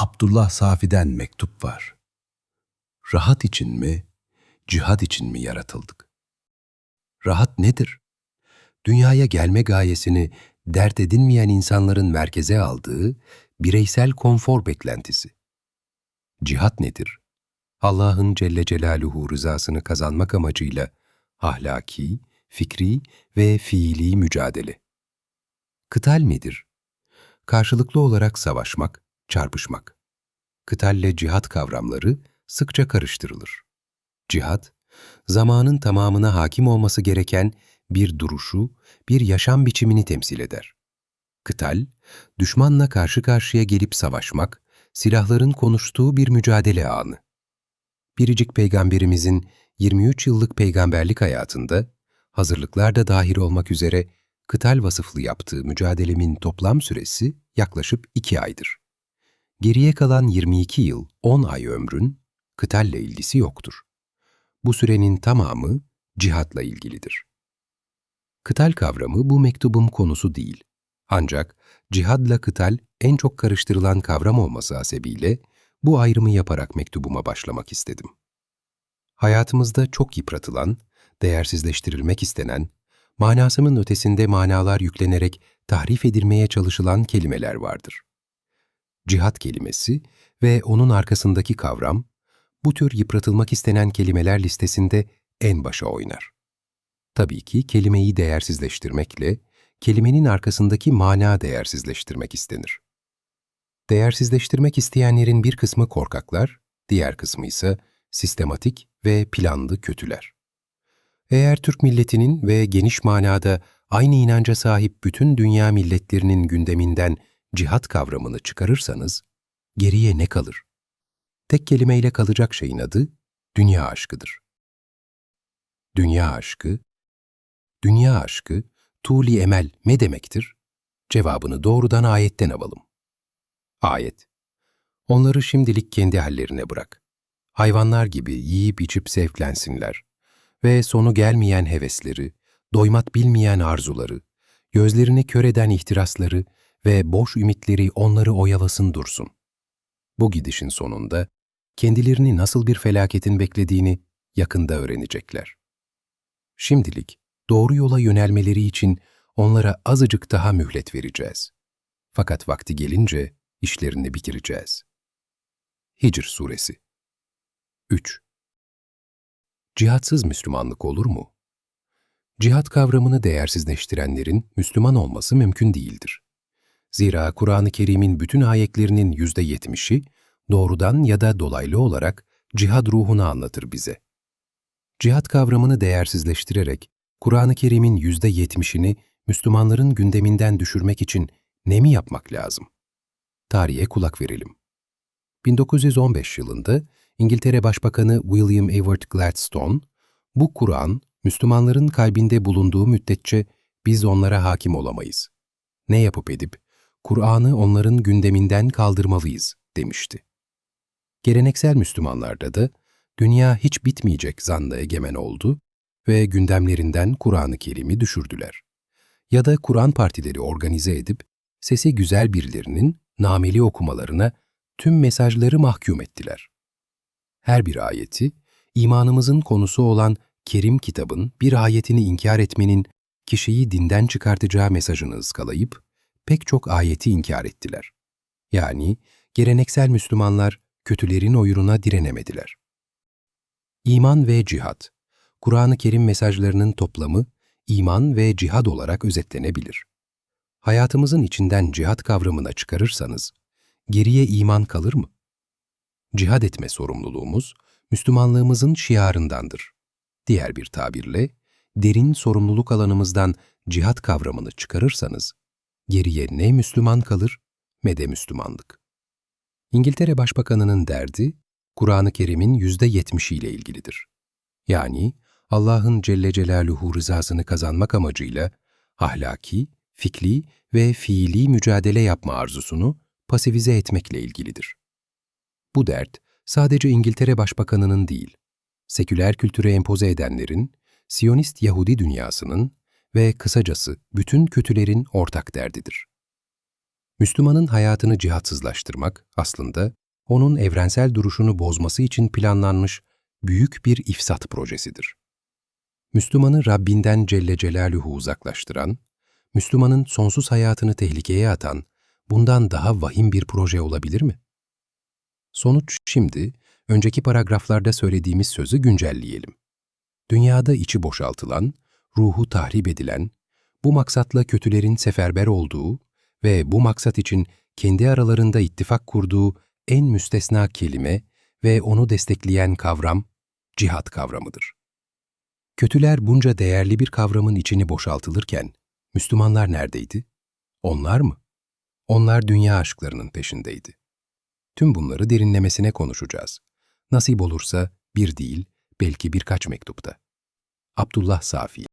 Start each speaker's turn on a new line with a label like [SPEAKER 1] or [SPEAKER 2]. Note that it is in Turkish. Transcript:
[SPEAKER 1] Abdullah Safi'den mektup var. Rahat için mi, cihad için mi yaratıldık? Rahat nedir? Dünyaya gelme gayesini dert edinmeyen insanların merkeze aldığı bireysel konfor beklentisi. Cihat nedir? Allah'ın Celle Celaluhu rızasını kazanmak amacıyla ahlaki, fikri ve fiili mücadele. Kıtal nedir? Karşılıklı olarak savaşmak, çarpışmak. Kıtalle cihat kavramları sıkça karıştırılır. Cihat, zamanın tamamına hakim olması gereken bir duruşu, bir yaşam biçimini temsil eder. Kıtal, düşmanla karşı karşıya gelip savaşmak, silahların konuştuğu bir mücadele anı. Biricik Peygamberimizin 23 yıllık peygamberlik hayatında, hazırlıklar da dahil olmak üzere kıtal vasıflı yaptığı mücadelemin toplam süresi yaklaşık 2 aydır. Geriye kalan 22 yıl, 10 ay ömrün kıtalle ilgisi yoktur. Bu sürenin tamamı cihatla ilgilidir. Kıtal kavramı bu mektubun konusu değil. Ancak cihadla kıtal en çok karıştırılan kavram olması hasebiyle bu ayrımı yaparak mektubuma başlamak istedim. Hayatımızda çok yıpratılan, değersizleştirilmek istenen, manasının ötesinde manalar yüklenerek tahrif edilmeye çalışılan kelimeler vardır. Cihat kelimesi ve onun arkasındaki kavram, bu tür yıpratılmak istenen kelimeler listesinde en başa oynar. Tabii ki kelimeyi değersizleştirmekle, kelimenin arkasındaki mana değersizleştirmek istenir. Değersizleştirmek isteyenlerin bir kısmı korkaklar, diğer kısmı ise sistematik ve planlı kötüler. Eğer Türk milletinin ve geniş manada aynı inanca sahip bütün dünya milletlerinin gündeminden cihat kavramını çıkarırsanız, geriye ne kalır? Tek kelimeyle kalacak şeyin adı dünya aşkıdır. Dünya aşkı, dünya aşkı, tuğli emel ne demektir? Cevabını doğrudan ayetten alalım. Ayet. Onları şimdilik kendi hallerine bırak. Hayvanlar gibi yiyip içip zevklensinler ve sonu gelmeyen hevesleri, doymat bilmeyen arzuları, gözlerini kör eden ihtirasları ve boş ümitleri onları oyalasın dursun. Bu gidişin sonunda kendilerini nasıl bir felaketin beklediğini yakında öğrenecekler. Şimdilik doğru yola yönelmeleri için onlara azıcık daha mühlet vereceğiz. Fakat vakti gelince işlerini bitireceğiz. Hicr Suresi 3. Cihatsız Müslümanlık olur mu? Cihat kavramını değersizleştirenlerin Müslüman olması mümkün değildir. Zira Kur'an-ı Kerim'in bütün ayetlerinin yüzde yetmişi doğrudan ya da dolaylı olarak cihad ruhunu anlatır bize. Cihat kavramını değersizleştirerek Kur'an-ı Kerim'in yüzde yetmişini Müslümanların gündeminden düşürmek için ne mi yapmak lazım? Tarihe kulak verelim. 1915 yılında İngiltere Başbakanı William Ewart Gladstone, bu Kur'an, Müslümanların kalbinde bulunduğu müddetçe biz onlara hakim olamayız. Ne yapıp edip, Kur'an'ı onların gündeminden kaldırmalıyız, demişti. Geleneksel Müslümanlarda da dünya hiç bitmeyecek zannı egemen oldu ve gündemlerinden Kur'an-ı Kerim'i düşürdüler. Ya da Kur'an partileri organize edip sesi güzel birilerinin nameli okumalarına tüm mesajları mahkum ettiler. Her bir ayeti, imanımızın konusu olan Kerim kitabın bir ayetini inkar etmenin kişiyi dinden çıkartacağı mesajını ıskalayıp pek çok ayeti inkar ettiler. Yani geleneksel Müslümanlar kötülerin oyununa direnemediler. İman ve cihat, Kur'an-ı Kerim mesajlarının toplamı iman ve cihad olarak özetlenebilir. Hayatımızın içinden cihat kavramına çıkarırsanız, geriye iman kalır mı? Cihad etme sorumluluğumuz, Müslümanlığımızın şiarındandır. Diğer bir tabirle, derin sorumluluk alanımızdan cihat kavramını çıkarırsanız, geriye ne Müslüman kalır ne de Müslümanlık. İngiltere Başbakanı'nın derdi, Kur'an-ı Kerim'in yüzde yetmişiyle ilgilidir. Yani Allah'ın Celle Celaluhu rızasını kazanmak amacıyla ahlaki, fikli ve fiili mücadele yapma arzusunu pasifize etmekle ilgilidir. Bu dert sadece İngiltere Başbakanı'nın değil, seküler kültüre empoze edenlerin, Siyonist Yahudi dünyasının ve kısacası bütün kötülerin ortak derdidir. Müslümanın hayatını cihatsızlaştırmak aslında onun evrensel duruşunu bozması için planlanmış büyük bir ifsat projesidir. Müslümanı Rabbinden Celle Celaluhu uzaklaştıran, Müslümanın sonsuz hayatını tehlikeye atan, bundan daha vahim bir proje olabilir mi? Sonuç şimdi, önceki paragraflarda söylediğimiz sözü güncelleyelim. Dünyada içi boşaltılan, ruhu tahrip edilen, bu maksatla kötülerin seferber olduğu ve bu maksat için kendi aralarında ittifak kurduğu en müstesna kelime ve onu destekleyen kavram, cihat kavramıdır. Kötüler bunca değerli bir kavramın içini boşaltılırken, Müslümanlar neredeydi? Onlar mı? Onlar dünya aşklarının peşindeydi. Tüm bunları derinlemesine konuşacağız. Nasip olursa bir değil, belki birkaç mektupta. Abdullah Safi